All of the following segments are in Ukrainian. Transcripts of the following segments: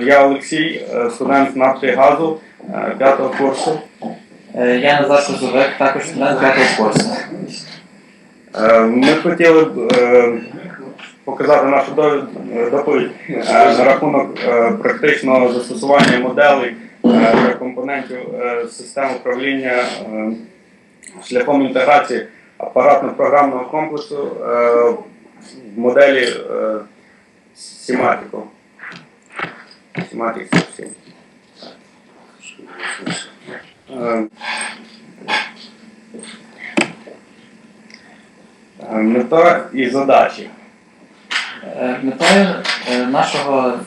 Я Олексій, е, студент нафти і газу е, п'ятого курсу. Е, Я Назар Козовик, також студент п'ятого курсу. Ми хотіли б показати нашу доповідь на рахунок практичного застосування моделей та компонентів е, систем управління шляхом інтеграції апаратно-програмного комплексу в моделі е, Сіматіку. Сіматік 47. Е, е, Мета і задачі. Е, Метою е, нашого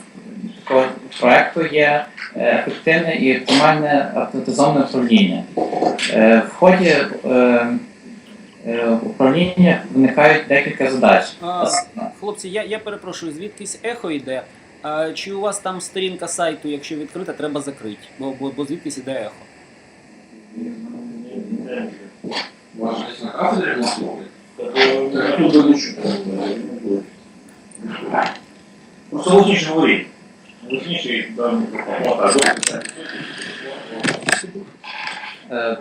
такого проекту є е, ефективне і оптимальне автоматизоване управління. В ході е, е, управління виникають декілька задач. А, хлопці, я, я перепрошую, звідкись ехо йде. Чи у вас там сторінка сайту, якщо відкрита, треба закрити, бо, бо, бо звідкись іде ехо. Просто голосніше говоріть. Голосніше дам мікрофон. О, так, добре. Е,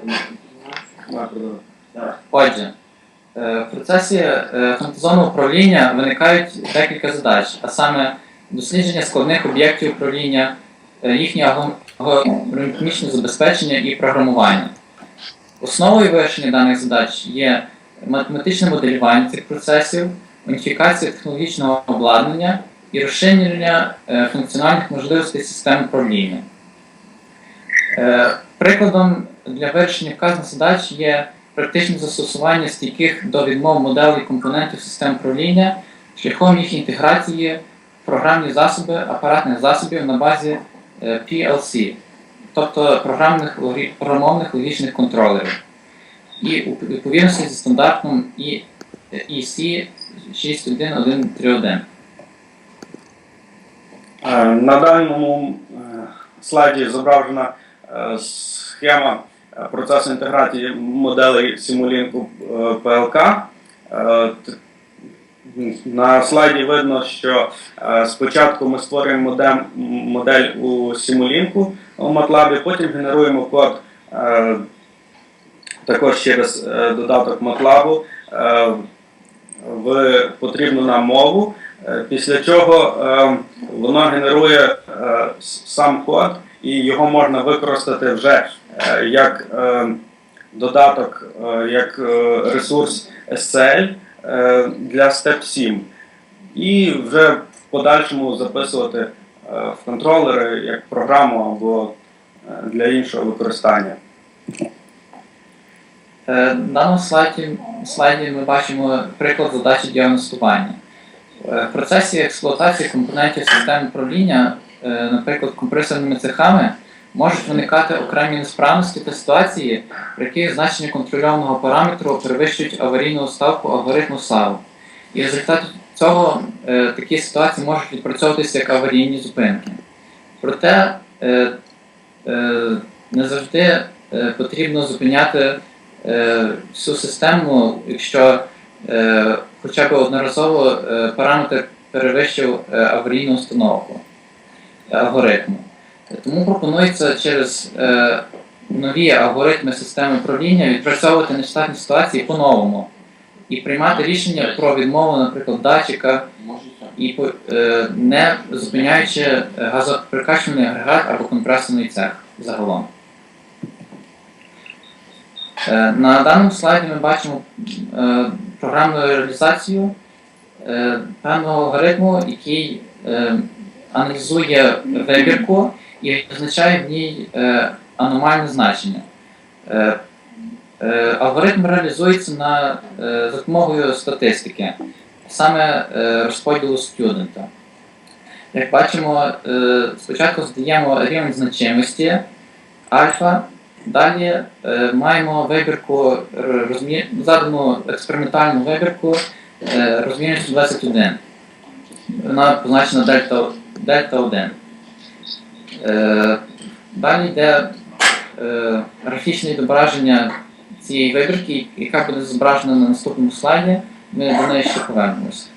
Так. Отже, е, в процесі е, автоматизованого управління виникають декілька задач, а саме дослідження складних об'єктів управління, е, їхнє алгоритмічне забезпечення і програмування. Основою вирішення даних задач є математичне моделювання цих процесів, уніфікація технологічного обладнання і розширення е, функціональних можливостей систем управління. Е, Прикладом для вирішення вказаних задач є практичне застосування стійких до відмов моделей компонентів систем управління шляхом їх інтеграції програмні засоби апаратних засобів на базі е, PLC, тобто програмних програмовних логічних контролерів, і у відповідності зі стандартом EC 61131. Е, На даному е, слайді зображена схема процесу інтеграції моделей е, ПЛК. На слайді видно, що е, спочатку ми створюємо модем, модель у Simulink у MATLAB, потім генеруємо код е, також через е, додаток MATLAB в потрібну нам мову. Після чого воно генерує сам код, і його можна використати вже як додаток, як ресурс SCL для Step 7. І вже в подальшому записувати е, в контролери як програму або е, для іншого використання. Е, На даному слайді, слайді ми бачимо приклад задачі діагностування. Е, В процесі експлуатації компонентів системи управління, е, наприклад, компресорними цехами, можуть виникати окремі несправності та ситуації, при яких значення контрольованого параметру перевищують аварійну ставку алгоритму САУ. І в результаті цього е, такі ситуації можуть відпрацьовуватися як аварійні зупинки. Проте е, е, не завжди е, потрібно зупиняти е, всю систему, якщо е, хоча б одноразово е, параметр перевищив е, аварійну установку е, алгоритму. Тому пропонується через е, нові алгоритми системи управління відпрацьовувати нештатні ситуації по-новому і приймати рішення про відмову, наприклад, датчика і е, не зупиняючи е, газоприкачуваний агрегат або компресорний цех загалом. Е, На даному слайді ми бачимо е, програмну реалізацію певного алгоритму, який аналізує вибірку і визначає в ній е, аномальне значення. Е, е, Алгоритм реалізується на, за допомогою статистики, саме розподілу студента. Як бачимо, спочатку здаємо рівень значимості альфа, Далі маємо вибірку задану експериментальну вибірку розмірністю 21. Вона позначена дельта, дельта 1. Е, далі йде е, графічне відображення цієї вибірки, яка буде зображена на наступному слайді. Ми до неї ще повернемось.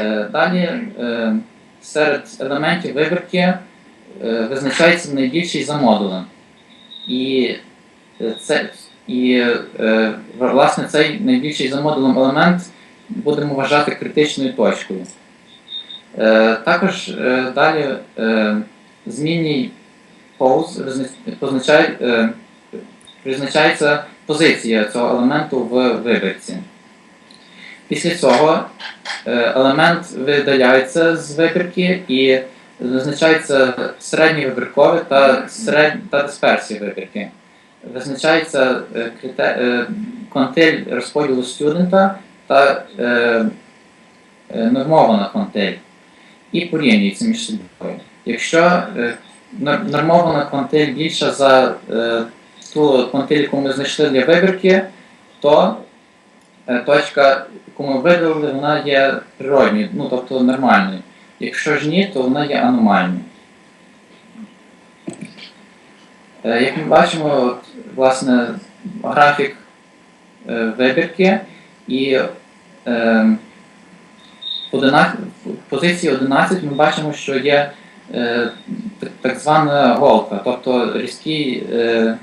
Е, далі е, серед елементів вибірки визначається найбільший за модулем. І, це, і власне цей найбільший за модулем елемент будемо вважати критичною точкою. Е, також е, далі е, змінній pose позначає, визначається позиція цього елементу в вибірці. Після цього елемент видаляється з вибірки і визначається середнє вибіркове та, серед... та дисперсія вибірки. Визначається е, крите... е, розподілу студента та е, нормована квантиль і порівнюється між собою. Якщо е, нормована квантиль більша за е, ту квантиль, яку ми знайшли для вибірки, то е, точка, яку ми видалили, вона є природньою, ну тобто нормальною. Якщо ж ні, то вона є аномальною. Як ми бачимо, от, власне, графік вибірки і е, одина- в позиції 11 ми бачимо, що є е, так, звана голка, тобто різкий, е,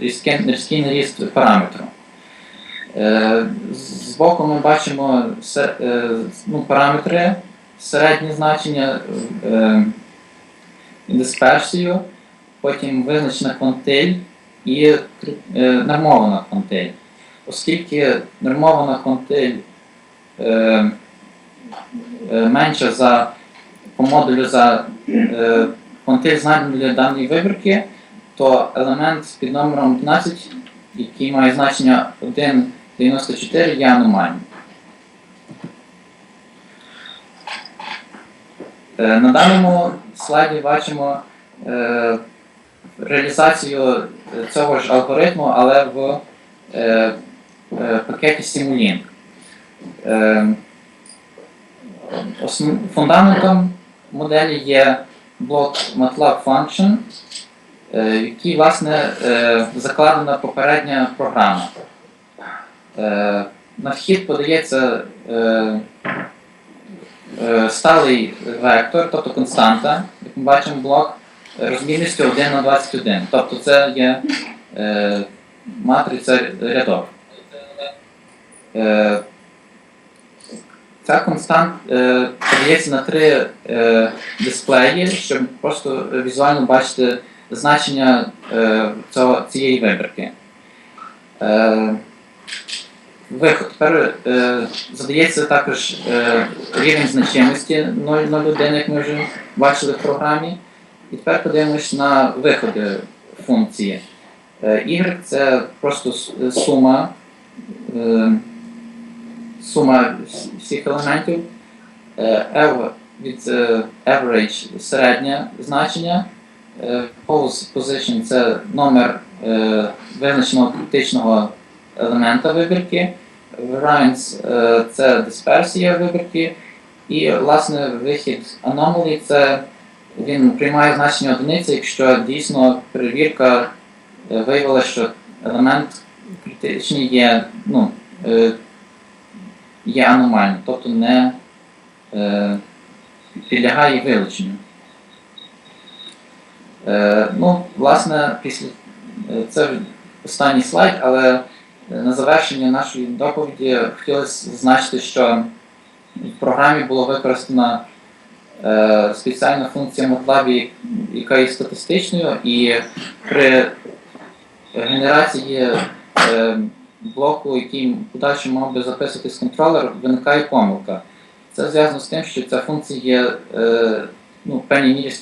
різкий, різкий наріст параметру. Е, Збоку ми бачимо се- е, ну, параметри, середнє значення, е, дисперсію, потім визначена квантиль і е, нормована квантиль. Оскільки нормована квантиль е, е, менша за по модулю за е, квантиль знайдений для даної вибірки, то елемент під номером 11, який має значення 1,94, є аномальним. Е, На даному слайді бачимо е, реалізацію е, цього ж алгоритму, але в е, е, пакеті Simulink. Е, Фундаментом моделі є блок MATLAB Function, е, в який власне е, закладена попередня програма. Е, На вхід подається е, е, сталий вектор, тобто константа, як ми бачимо, блок розмірністю 1 на 21. Тобто це є е, матриця рядок. Ця констант е, подається на три е, дисплеї, щоб просто візуально бачити значення е, цієї вибірки. Виход. Тепер задається також рівень значимості 0,01, як ми вже бачили в програмі. І тепер подивимось на виходи функції. Е, Y це просто сума, сума всіх елементів. Е, від е, average середнє значення. Е, Pose position це номер визначеного критичного елемента вибірки. Variance це дисперсія вибірки. І, власне, вихід anomaly це він приймає значення одиниці, якщо дійсно перевірка виявила, що елемент критичний є, ну, є аномальним, тобто не е, підлягає вилученню. Е, ну, власне, е, це останній слайд, але на завершення нашої доповіді хотілося зазначити, що в програмі було використано е, спеціальна функція MATLAB, яка є статистичною, і при генерації блоку, який в подальшому мав би записуватись контролер, виникає помилка. Це зв'язано з тим, що ця функція є е, ну, в певній мірі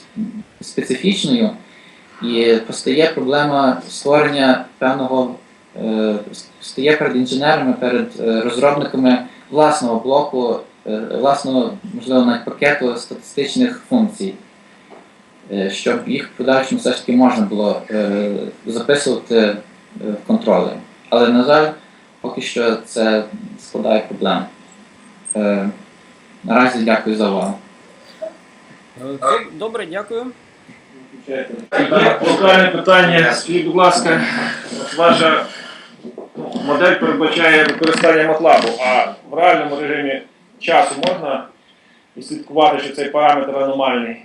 специфічною, і постає проблема створення певного, е, стає перед інженерами, перед е, розробниками власного блоку, власного, можливо, навіть пакету статистичних функцій, щоб їх в подальшому все ж таки можна було записувати в контролер. Але, на жаль, поки що це складає проблем. Е, наразі дякую за увагу. Е, добре, дякую. Є локальне питання, скажіть, будь ласка, ваша модель передбачає використання матлабу, а в реальному режимі часу можна і слідкувати, що цей параметр аномальний.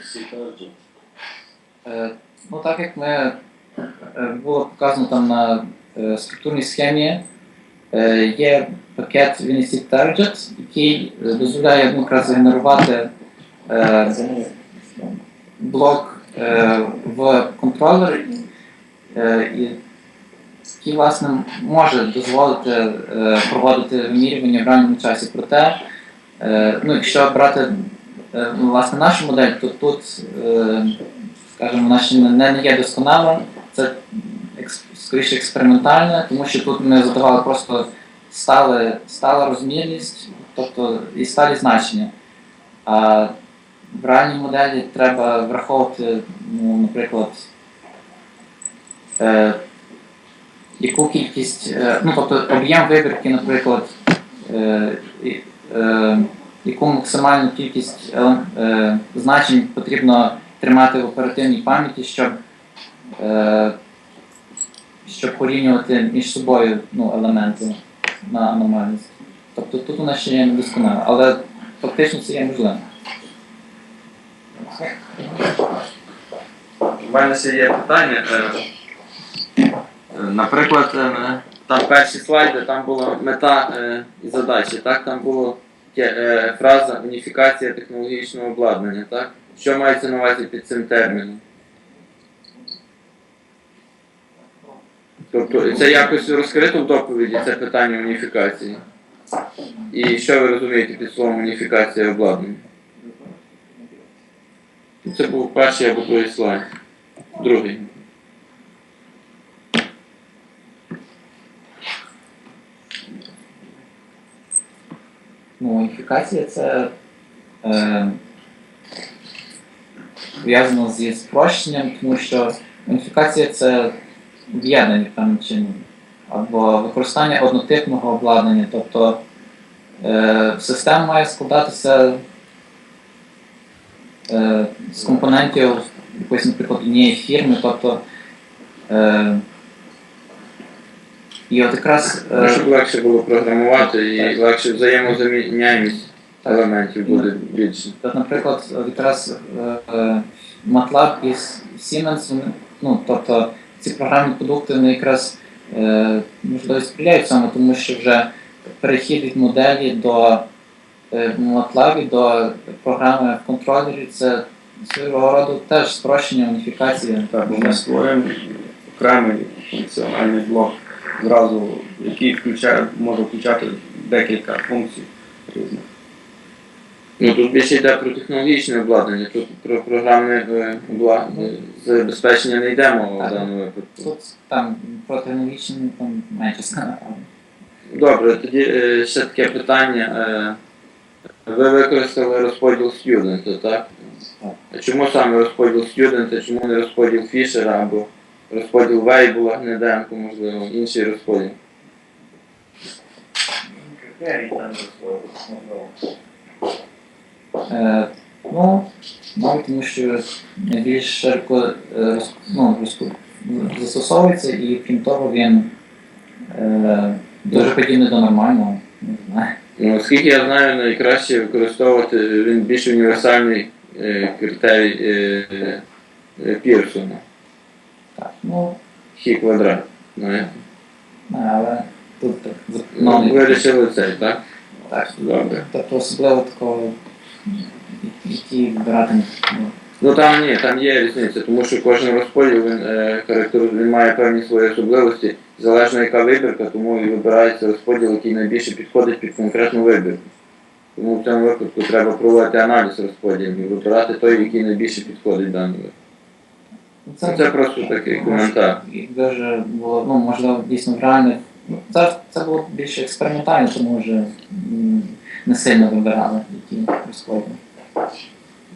Всі. Ну, так як ми е, було показано там на е, структурній схемі, е, є пакет Vinicic Target, який е, дозволяє якраз генерувати е, блок е, в контролер, е, який власне може дозволити е, проводити вимірювання в реальному часі. Проте, е, ну, якщо брати е, ну, власне нашу модель, то тут, е, скажімо, вона ще не, є досконала. Це скоріше експериментальне, тому що тут ми задавали просто стали, стала розмірність, тобто і сталі значення. А в реальній моделі треба враховувати, ну, наприклад, е, яку кількість, е, ну тобто об'єм вибірки, наприклад, е, е, яку максимальну кількість еле- е, значень потрібно тримати в оперативній пам'яті, щоб, е, щоб порівнювати між собою ну, елементи на аномальність. Тобто тут вона ще є недосконала, але фактично це є можливо. У мене ще є питання. Е, е, Наприклад, е, там перші слайди, там була мета і задачі, так? Там була фраза уніфікація технологічного обладнання, так? Що мається на увазі під цим терміном? Тобто це якось розкрито в доповіді, це питання уніфікації. І що ви розумієте під словом уніфікація обладнання? Це був перший або другий слайд. Другий. Ну, уніфікація це е, пов'язано зі спрощенням, тому що уніфікація це об'єднання певним чином, або використання однотипного обладнання. Тобто е, система має складатися е, з компонентів якоїсь, наприклад, однієї фірми, тобто е, і от якраз е, Щоб легше було програмувати і легше взаємозаміняємість. Елементів буде більше. От, наприклад, якраз е, е, MATLAB і Siemens, ну, тобто ці програмні продукти вони якраз е, можливо сприяють цьому, тому що вже перехід від моделі до MATLAB до програми в контролері це свого роду теж спрощення, уніфікація. Так, бо ми створюємо окремий функціональний блок, зразу, який включає, може включати декілька функцій різних. Ну тут більше йде про технологічне обладнання, тут про програмне е, обладнання забезпечення не йде мова в даному випадку. Тут там про технологічні там менше сказано. Добре, тоді е, ще таке питання. Е, ви використали розподіл студента, так? Так. А чому саме розподіл студента, чому не розподіл Фішера або розподіл Вейбула, Гнеденко, можливо, інший розподіл? Е, ну, мабуть, тому що найбільш широко е, ну, застосовується і крім того він е, дуже подібний до нормального. Не знаю. Ну, оскільки я знаю, найкраще використовувати він більш універсальний е, критерій е, е, Пірсона. Так, ну, Хі квадрат. знаєте. але тут так Ну, вирішили цей, так? Так, Добре. тобто особливо такого, який брати ну, Ну там ні, там є різниця, тому що кожен розподіл він, е, характеру- він має певні свої особливості, залежно яка вибірка, тому і вибирається розподіл, який найбільше підходить під конкретну вибірку. Тому в цьому випадку треба проводити аналіз розподілів і вибирати той, який найбільше підходить даному випадку. це, Це просто такий коментар. Якби вже було, ну, можливо, дійсно в реальних. Ну, це, це було більше експериментально, тому вже м, не сильно вибирали, які розклади.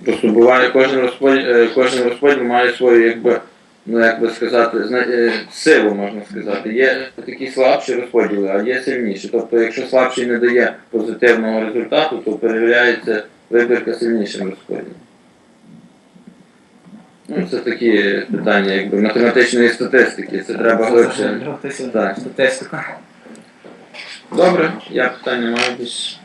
Просто буває кожен розподіл, е, кожен розподіл має свою, якби, ну як би сказати, зна- е, силу можна сказати. Є такі слабші розподіли, а є сильніші. Тобто, якщо слабший не дає позитивного результату, то перевіряється вибірка сильнішим розподілом. Ну, це такі питання якби математичної статистики, це треба глибше. Так. статистику. Добре, я питання маю більше.